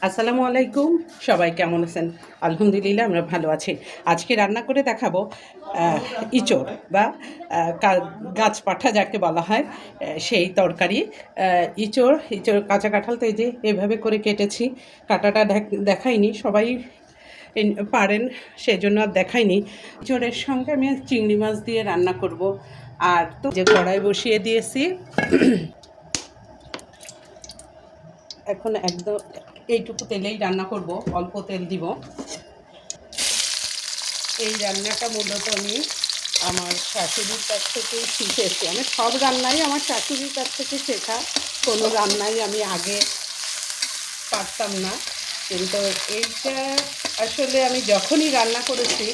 আসসালামু আলাইকুম সবাই কেমন আছেন? আলহামদুলিল্লাহ আমরা ভালো আছি। আজকে রান্না করে দেখাবো ইঁচড় বা গাছ পাঠা যাকে বলা হয় সেই তরকারি। আহ, ইঁচড় ইঁচড় কাঁচা কাঁঠাল তো এই যে এভাবে করে কেটেছি কাটাটা দেখ- দেখাইনি সবাই পারেন সেই জন্য আর দেখাইনি। ইঁচড়ের সঙ্গে আমি চিংড়ি মাছ দিয়ে রান্না করব। আর তো যে কড়াই বসিয়ে দিয়েছি এখন একদম এইটুকু তেলেই রান্না করব, অল্প তেল দিব। এই রান্নাটা মূলত আমি আমার শাশুড়ির কাছ থেকে শিখেছি। আমি সব রান্নাই আমার শাশুড়ির কাছ থেকে শেখা, কোনো রান্নাই আমি আগে পারতাম না। কিন্তু এইটা আসলে আমি যখনই রান্না করেছি,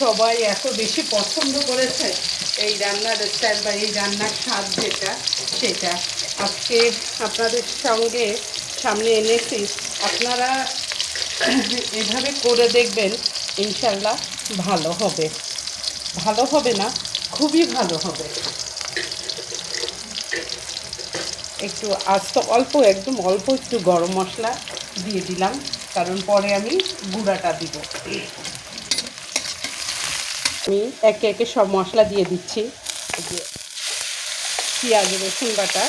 সবাই এত বেশি পছন্দ করেছে এই রান্নার স্টাইল বা এই রান্নার স্বাদ যেটা, সেটা। আজকে আপনাদের সঙ্গে সামনে এনেছি। আপনারা এভাবে করে দেখবেন, ইনশাল্লাহ ভালো হবে। ভালো হবে না, খুবই ভালো হবে। একটু আস্ত অল্প, একদম অল্প একটু গরম মশলা দিয়ে দিলাম, কারণ পরে আমি গুঁড়াটা দিব। আমি একে একে সব মশলা দিয়ে দিচ্ছি। পেঁয়াজ, রসুন বাটা।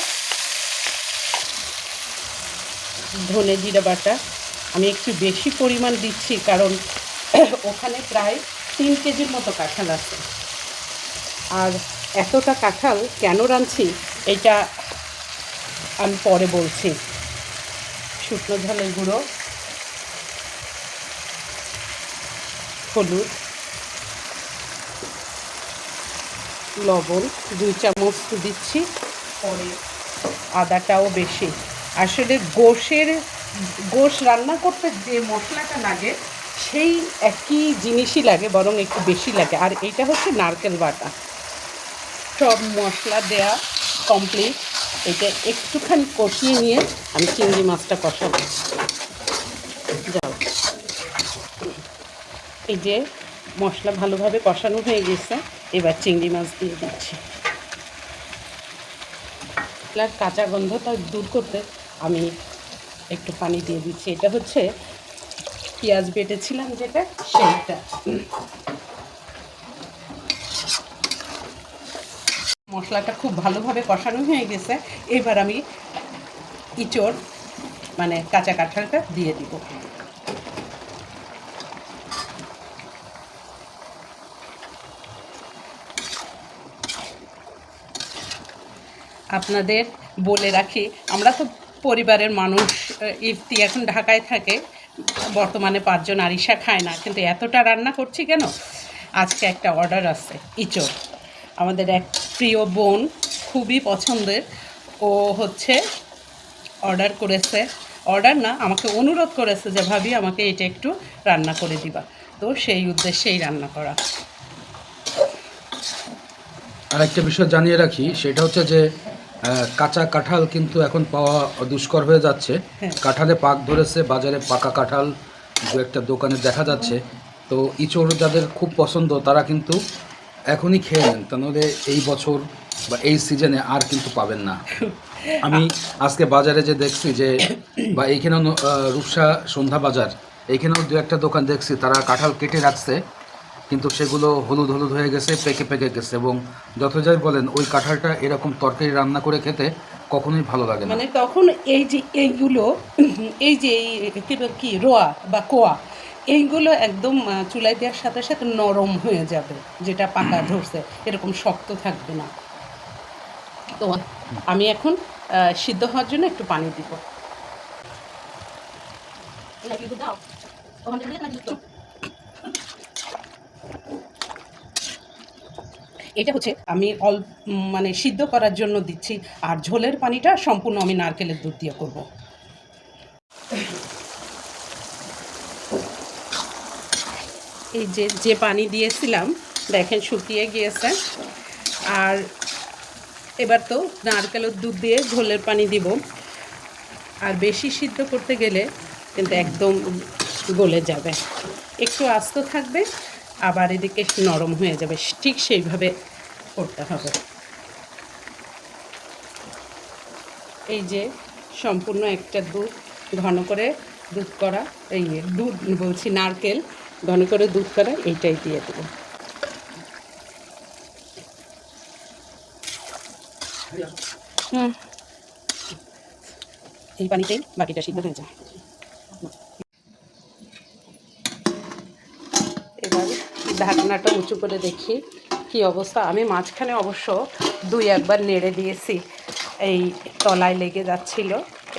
ধনে জিরে বাটা। আমি একটু বেশি পরিমাণ দিচ্ছি কারণ ওখানে প্রায় তিন কেজির মতো কাঁঠাল আছে। আর এতটা কাঁঠাল কেন রাঁধছি, এটা আমি পরে বলছি। শুকনো ঝালের গুঁড়ো, হলুদ, লবণ, দুই চামচ দিচ্ছি। পরে আদাটাও বেশি। আসলে গোশের, গোশ রান্না করতে যে মশলাটা লাগে, সেই একই জিনিসই লাগে, বরং একটু বেশি লাগে। আর এইটা হচ্ছে নারকেল বাটা। সব মশলা দেয়া কমপ্লিট এটা একটুখানি কষিয়ে নিয়ে আমি চিংড়ি মাছটা কষাবো। যাও। এই যে মশলা ভালোভাবে কষানো হয়ে গেছে, এবার চিংড়ি মাছ দিয়ে দিচ্ছি। কাঁচা গন্ধটা দূর করতে আমি একটু পানি দিয়ে দিচ্ছি। এটা হচ্ছে পেঁয়াজ বেটেছিলাম যেটা, সেইটা। মশলাটা খুব ভালোভাবে কষানো হয়ে গেছে। এবার আমি ইঁচড় মানে কাঁচা কাঁঠালটা দিয়ে দিব। আপনাদের বলে রাখি, আমরা তো পরিবারের মানুষ ইফতি এখন ঢাকায় থাকে, বর্তমানে পাঁচজন আরিশা খায় না, কিন্তু এতটা রান্না করছি কেন? আজকে একটা অর্ডার আছে ইচোর আমাদের এক প্রিয় বোন খুবই পছন্দের, ও হচ্ছে অর্ডার করেছে। অর্ডার না, আমাকে অনুরোধ করেছে যে, ভাবি, আমাকে এটা একটু রান্না করে দিবা। তো সেই উদ্দেশ্যেই রান্না করা। আর একটা বিষয় জানিয়ে রাখি, সেটা হচ্ছে যে কাঁচা কাঁঠাল কিন্তু এখন পাওয়া দুষ্কর হয়ে যাচ্ছে। হ্যাঁ। কাঁঠালে পাক ধরেছে বাজারে পাকা কাঁঠাল দু একটা দোকানে দেখা যাচ্ছে। তো ইঁচড় যাদের খুব পছন্দ তারা কিন্তু এখনই খেয়ে নেন। তাহলে এই বছর বা এই সিজনে আর কিন্তু পাবেন না। আমি আজকে বাজারে যে দেখছি যে বা এইখানেও রূপসা সন্ধ্যা বাজার এইখানেও দু একটা দোকান দেখছি তারা কাঁঠাল কেটে রাখছে। কিন্তু সেগুলো হলুদ হলুদ হয়ে গেছে পেকে পেকে গেছে এবং যত যাই বলেন ওই কাঁঠালটা এরকম তরকারি রান্না করে খেতে কখনোই ভালো লাগে না। মানে তখন এই যে এইগুলো এই যে এই কি রোয়া বা কোয়া এইগুলো একদম চুলায় দেওয়ার সাথে সাথে নরম হয়ে যাবে যেটা পাকা ধরছে এরকম শক্ত থাকবে না। তো আমি এখন সিদ্ধ হওয়ার জন্য একটু পানি দিব। এটা হচ্ছে আমি অল মানে সিদ্ধ করার জন্য দিচ্ছি, আর ঝোলের পানিটা সম্পূর্ণ আমি নারকেলের দুধ দিয়ে করব। এই যে যে পানি দিয়েছিলাম, দেখেন শুকিয়ে গিয়েছে। আর এবার তো নারকেলের দুধ দিয়ে ঝোলের পানি দিব। আর বেশি সিদ্ধ করতে গেলে কিন্তু একদম গলে যাবে। একটু আস্ত থাকবে। আবার এদিকে নরম হয়ে যাবে। ঠিক সেইভাবে করতে হবে। এই যে সম্পূর্ণ একটা দুধ ঘন করে দুধ করা এই দুধ বলছি নারকেল ঘন করে দুধ করা এইটাই দিয়ে দেবো। হুম। এই পানিতেই বাকিটা সিদ্ধ হয়ে যায় এবার ঢাকনাটা উঁচু করে দেখি কি অবস্থা। আমি মাঝখানে অবশ্য দুই একবার নেড়ে দিয়েছি, এই তলায় লেগে যাচ্ছিল,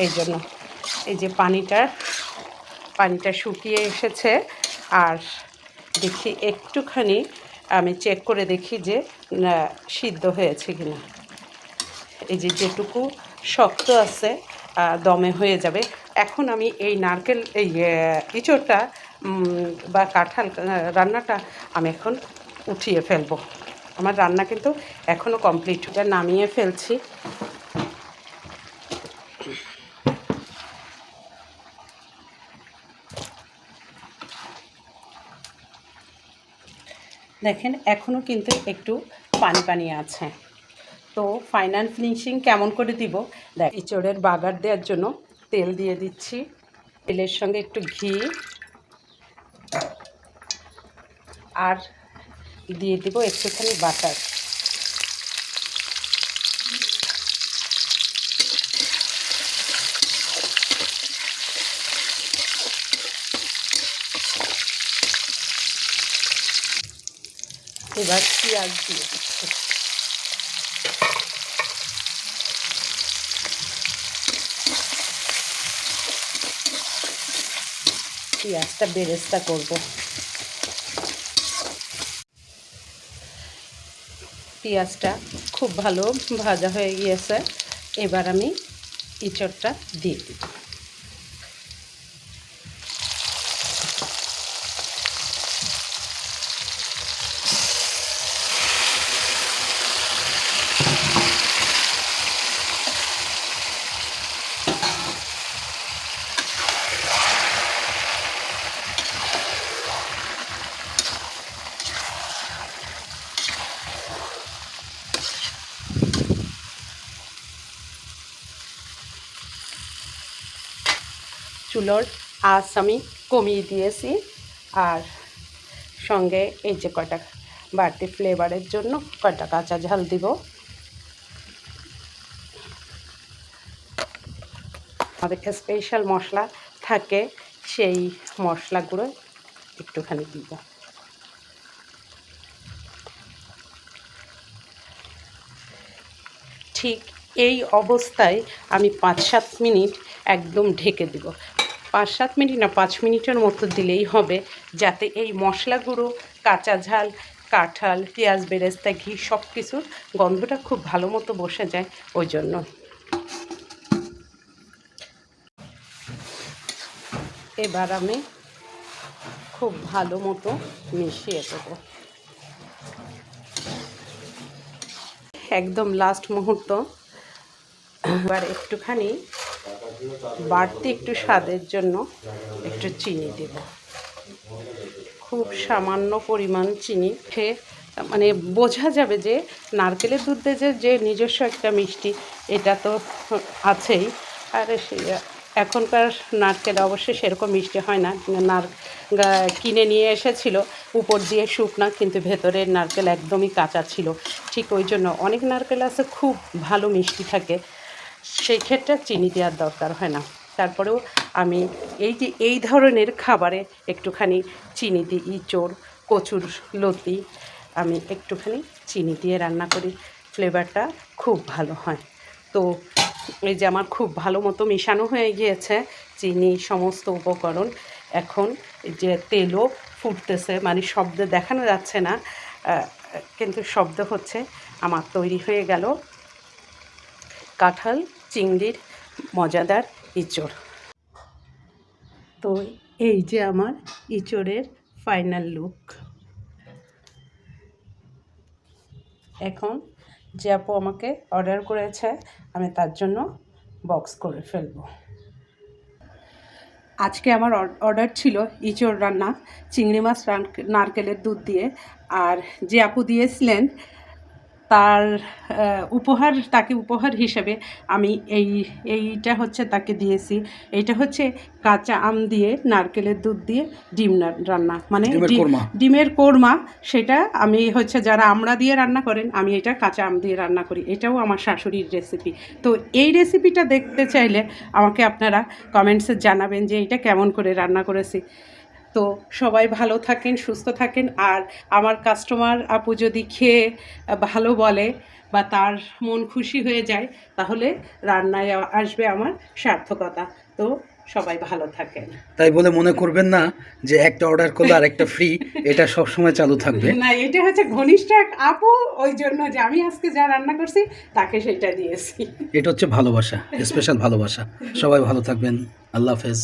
এই জন্য। এই যে পানিটা পানিটা শুকিয়ে এসেছে, আর দেখি একটুখানি আমি চেক করে দেখি যে সিদ্ধ হয়েছে কিনা। এই যে যেটুকু শক্ত আছে দমে হয়ে যাবে। এখন আমি এই নারকেল, এই ইঁচড়টা বা কাঁঠাল রান্নাটা আমি এখন উঠিয়ে ফেলব। আমার রান্না কিন্তু এখনও কমপ্লিট এটা নামিয়ে ফেলছি। দেখেন এখনও কিন্তু একটু পানি পানি আছে। তো ফাইনাল ফিনিশিং কেমন করে দিব? দেখ ইঁচড়ের বাগার দেওয়ার জন্য তেল দিয়ে দিচ্ছি। তেলের সঙ্গে একটু ঘি আর দিয়ে দিব একটুখানি বাটার। এবার পেঁয়াজ দিয়ে পেঁয়াজটা বেরেস্তা করব। পেঁয়াজটা খুব ভালো ভাজা হয়ে গিয়েছে। এবার আমি ইঁচড়টা দিয়ে দিব। চুলোর আঁচ আমি কমিয়ে দিয়েছি। আর সঙ্গে এই যে কয়টা বাড়তি ফ্লেভারের জন্য কয়টা কাঁচা ঝাল দিব। আমাদের স্পেশাল মশলা থাকে, সেই মশলাগুলো একটুখানি দিব। ঠিক এই অবস্থায় আমি পাঁচ সাত মিনিট একদম ঢেকে দিব। পাঁচ সাত মিনিট না, পাঁচ মিনিটের মতো দিলেই হবে, যাতে এই মশলাগুলো কাঁচা ঝাল, কাঁঠাল, পেঁয়াজ, বেরেস্তা, ঘি সব কিছুর গন্ধটা খুব ভালো মতো বসে যায় ওই জন্য। এবার আমি খুব ভালো মতো মিশিয়ে দেবো। একদম লাস্ট মুহূর্ত। এবার একটুখানি বাড়তি একটু স্বাদের জন্য একটু চিনি দেব। খুব সামান্য পরিমাণ চিনি খেয়ে মানে বোঝা যাবে যে নারকেলের দুধে যে যে নিজস্ব একটা মিষ্টি, এটা তো আছেই। আর সে- এখনকার নারকেল অবশ্যই সেরকম মিষ্টি হয় না। নার কিনে নিয়ে এসেছিল, উপর দিয়ে শুকনা কিন্তু ভেতরের নারকেল একদমই কাঁচা ছিল। ঠিক ওই জন্য অনেক নারকেল আছে, খুব ভালো মিষ্টি থাকে। সেই ক্ষেত্রে চিনি দেওয়ার দরকার হয় না। তারপরেও আমি এই যে, এই ধরনের খাবারে একটুখানি চিনি দিই, ইঁচড়, কচুর লতি, আমি একটুখানি চিনি দিয়ে রান্না করি। ফ্লেভারটা খুব ভালো হয়। তো এই যে, আমার খুব ভালো মতো মেশানো হয়ে গিয়েছে চিনি সমস্ত উপকরণ। এখন যে, তেলও ফুটতেছে মানে শব্দ দেখানো যাচ্ছে না কিন্তু শব্দ হচ্ছে। আমার তৈরি হয়ে গেল কাঁঠাল চিংড়ির মজাদার ইঁচড়। তো এই যে আমার ইঁচড়ের ফাইনাল লুক। এখন যে আপু আমাকে অর্ডার করেছে, আমি তার জন্য বক্স করে ফেলব। আজকে আমার অর্ডার ছিল ইঁচড় রান্না, চিংড়ি মাছ নারকেলের দুধ দিয়ে। আর যে আপু দিয়েছিলেন তার উপহার তাকে উপহার হিসেবে আমি এই এইটা হচ্ছে তাকে দিয়েছি। এইটা হচ্ছে কাঁচা আম দিয়ে নারকেলের দুধ দিয়ে ডিম রান্না। মানে ডিমের ডিম- কোরমা। ডিমের কোরমা সেটা আমি হচ্ছে যারা আমড়া দিয়ে রান্না করেন আমি এটা কাঁচা আম দিয়ে রান্না করি। এটাও আমার শাশুড়ির রেসিপি তো এই রেসিপিটা দেখতে চাইলে আমাকে আপনারা কমেন্টসে জানাবেন যে এটা কেমন করে রান্না করেছি। তো সবাই ভালো থাকেন সুস্থ থাকেন। আর আমার কাস্টমার আপু যদি খেয়ে ভালো বলে বা তার মন খুশি হয়ে যায় তাহলে রান্নায় আসবে আমার সার্থকতা। তো সবাই ভালো থাকেন। তাই বলে মনে করবেন না যে একটা অর্ডার করলে আর একটা ফ্রি এটা সবসময় চালু থাকবে। না এটা হচ্ছে ঘনিষ্ঠ এক আপু ওই জন্য যে আমি আজকে যা রান্না করছি তাকে সেটা দিয়েছি। এটা হচ্ছে ভালোবাসা স্পেশাল ভালোবাসা। সবাই ভালো থাকবেন। আল্লাহ হাফেজ।